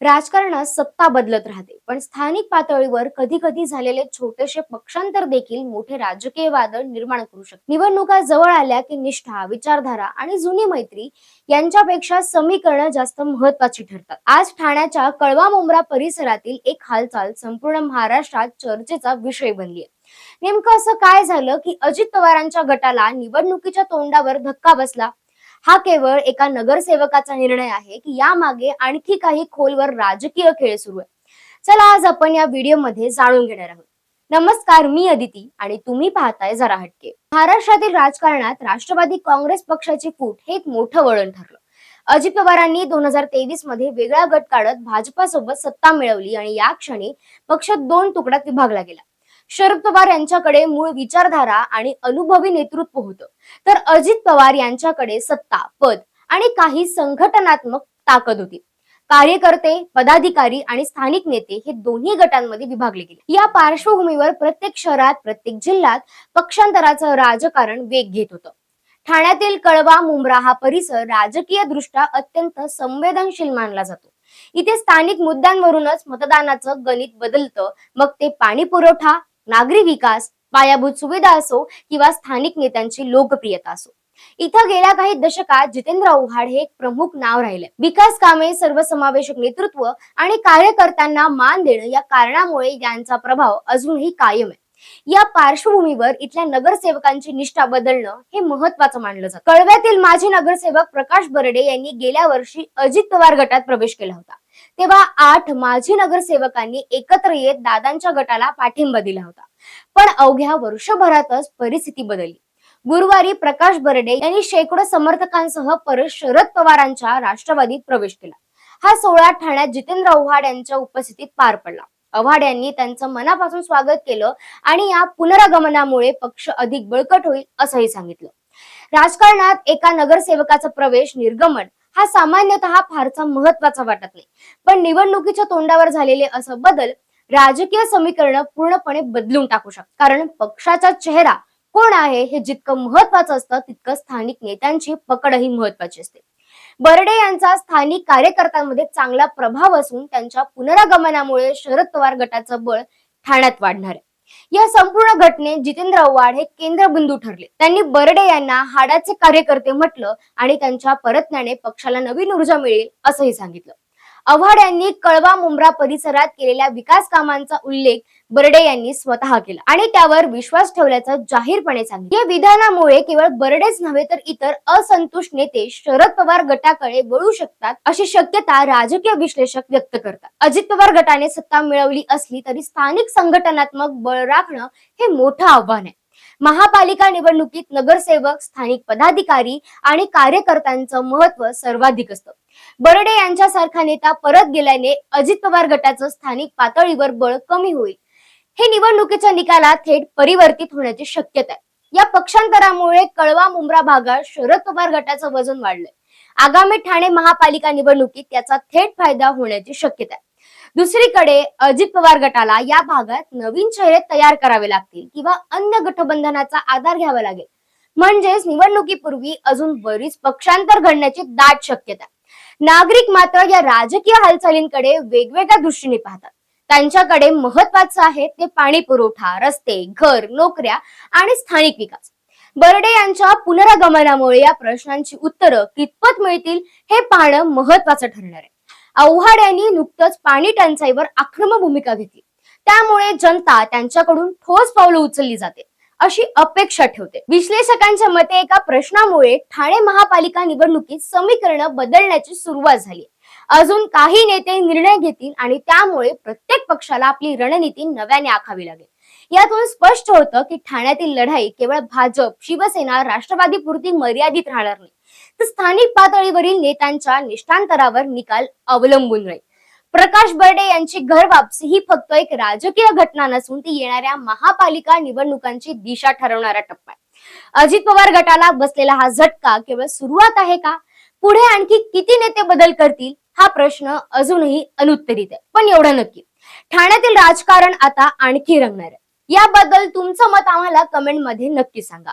राजकारणात सत्ता बदलत राहते. पण स्थानिक पातळीवर कधी कधी झालेले छोटेसे पक्षांतर देखील मोठे राजकीय वादळ निर्माण करू शकते. निवडणुका जवळ आल्या की निष्ठा विचारधारा आणि जुनी मैत्री यांच्यापेक्षा समीकरणं जास्त महत्वाची ठरतात. आज ठाण्याच्या कळवा मुंब्रा परिसरातील एक हालचाल संपूर्ण महाराष्ट्रात चर्चेचा विषय बनली आहे. नेमकं असं काय झालं की अजित पवारांच्या गटाला निवडणुकीच्या तोंडावर धक्का बसला? हा केवळ एका नगरसेवकाचा निर्णय आहे की यामागे आणखी काही खोलवर राजकीय खेळ सुरू आहे. चला आज आपण या व्हिडिओमध्ये जाणून घेणार आहोत. नमस्कार मी अदिती आणि तुम्ही पाहताय जरा हटके. महाराष्ट्रातील राजकारणात राष्ट्रवादी काँग्रेस पक्षाची फूट हे एक मोठं वळण ठरलं. अजित पवारांनी दोन हजार तेवीसमध्ये वेगळा गट काढत भाजपासोबत सत्ता मिळवली आणि या क्षणी पक्ष दोन तुकड्यात विभागला गेला. शरद पवार यांच्याकडे मूळ विचारधारा आणि अनुभवी नेतृत्व होतं. तर अजित पवार यांच्याकडे सत्ता पद आणि काही संघटनात्मक ताकद होती. कार्यकर्ते पदाधिकारी आणि स्थानिक नेते हे दोन्ही गटांमध्ये विभागले गेले. या पार्श्वभूमीवर प्रत्येक शहरात प्रत्येक जिल्ह्यात पक्षांतराचं राजकारण वेग घेत होतं. ठाण्यातील कळवा मुंब्रा हा परिसर राजकीय दृष्ट्या अत्यंत संवेदनशील मानला जातो. इथे स्थानिक मुद्द्यांवरूनच मतदानाचं गणित बदलतं मग ते पाणी पुरवठा नागरी विकास पायाभूत सुविधा असो किंवा स्थानिक नेत्यांची लोकप्रियता असो. इथं गेल्या काही दशकात जितेंद्र आव्हाड हे एक प्रमुख नाव राहिले. विकास कामे सर्वसमावेशक नेतृत्व आणि कार्यकर्त्यांना मान देणं या कारणामुळे यांचा प्रभाव अजूनही कायम आहे. या पार्श्वभूमीवर इथल्या नगरसेवकांची निष्ठा बदलणं हे महत्वाचं मानलं जातं. कळव्यातील माजी नगरसेवक प्रकाश बर्डे यांनी गेल्या वर्षी अजित पवार गटात प्रवेश केला होता. तेव्हा आठ माजी नगरसेवकांनी एकत्र येत दादांच्या गटाला पाठिंबा दिला होता. पण अवघ्या वर्षभरातच परिस्थिती बदलली. गुरुवारी प्रकाश बर्डे यांनी शेकडो समर्थकांसह परत शरद पवारांच्या राष्ट्रवादीत प्रवेश केला. हा सोहळा ठाण्यात जितेंद्र आव्हाड यांच्या उपस्थितीत पार पडला. आव्हाड यांनी त्यांचं मनापासून स्वागत केलं आणि या पुनरागमनामुळे पक्ष अधिक बळकट होईल असंही सांगितलं. राजकारणात एका नगरसेवकाचा प्रवेश निर्गमन हा सामान्यतः फारसा महत्त्वाचा वाटत नाही. पण निवडणुकीच्या तोंडावर झालेले असं बदल राजकीय समीकरण पूर्णपणे बदलून टाकू शकतात. कारण पक्षाचा चेहरा कोण आहे हे जितकं महत्वाचं असतं तितकं स्थानिक नेत्यांची पकडही महत्वाची असते. बर्डे यांचा स्थानिक कार्यकर्त्यांमध्ये चांगला प्रभाव असून त्यांच्या पुनरागमनामुळे शरद पवार गटाचं बळ ठाण्यात वाढणार आहे. या संपूर्ण घटनेत जितेंद्र आव्हाड हे केंद्रबिंदू ठरले. त्यांनी बर्डे यांना हाडाचे कार्यकर्ते म्हटलं आणि त्यांच्या परतण्याने पक्षाला नवीन ऊर्जा मिळेल असंही सांगितलं. आव्हाड यांनी कळवा मुंब्रा परिसरात केलेल्या विकास कामांचा उल्लेख बर्डे यांनी स्वतः केला. आणि त्यावर विश्वास ठेवल्याचं जाहीरपणे सांगितलं. या विधानामुळे केवळ बर्डेच नव्हे तर इतर असंतुष्ट नेते शरद पवार गटाकडे वळू शकतात अशी शक्यता राजकीय विश्लेषक व्यक्त करतात. अजित पवार गटाने सत्ता मिळवली असली तरी स्थानिक संघटनात्मक बळ राखणं हे मोठं आव्हान आहे. महापालिका निवडणुकीत नगरसेवक स्थानिक पदाधिकारी आणि कार्यकर्त्यांचं महत्त्व सर्वाधिक असतं. बरडे यांच्यासारखा नेता परत गेल्याने अजित पवार गटाचं स्थानिक पातळीवर बळ कमी होईल. हे निवडणुकीच्या निकालात थेट परिवर्तित होण्याची शक्यता आहे. या पक्षांतरामुळे कळवा मुंब्रा भागात शरद पवार गटाचं वजन वाढलंय. आगामी ठाणे महापालिका निवडणुकीत त्याचा थेट फायदा होण्याची शक्यता आहे. दुसरीकडे अजित पवार गटाला या भागात नवीन चेहरे तयार करावे लागतील किंवा अन्य गठबंधनाचा आधार घ्यावा लागेल. म्हणजेच निवडणुकीपूर्वी अजून बरीच पक्षांतर घडण्याची दाट शक्यता आहे. नागरिक मात्र या राजकीय हालचालींकडे वेगवेगळ्या दृष्टीने पाहतात. त्यांच्याकडे महत्वाचं आहे ते पाणी पुरवठा रस्ते घर नोकऱ्या आणि स्थानिक विकास. बर्डे यांच्या पुनरागमनामुळे या प्रश्नांची उत्तरं कितपत मिळतील हे पाहणं महत्वाचं ठरणार आहे. आव्हाड यांनी नुकतंच पाणी टंचाईवर आक्रमक भूमिका घेतली. त्यामुळे जनता त्यांच्याकडून ठोस पावलं उचलली जाते. अशी अपेक्षा ठेवते. विश्लेषकांच्या मते एका प्रश्नामुळे ठाणे महापालिका निवडणुकीत समीकरण बदलण्याची सुरुवात झाली. अजून काही नेते निर्णय घेतील आणि त्यामुळे प्रत्येक पक्षाला आपली रणनीती नव्याने आखावी लागेल. यातून स्पष्ट होतं की ठाण्यातील लढाई केवळ भाजप शिवसेना राष्ट्रवादी पुरती मर्यादित राहणार नाही. तर स्थानिक पातळीवरील नेत्यांच्या निष्ठांतरावर निकाल अवलंबून राहील. प्रकाश बर्डे यांची घर वापसी ही फक्त एक राजकीय घटना नसून ती येणाऱ्या महापालिका निवडणुकांची दिशा ठरवणारा टप्पा आहे. अजित पवार गटाला बसलेला हा झटका केवळ सुरुवात आहे का? पुढे आणखी किती नेते बदल करतील? हा प्रश्न अजूनही अनुत्तरित आहे. पण एवढं नक्की. ठाण्यातील राजकारण आता आणखी रंगणार आहे. याबद्दल तुमचं मत आम्हाला कमेंटमध्ये नक्की सांगा.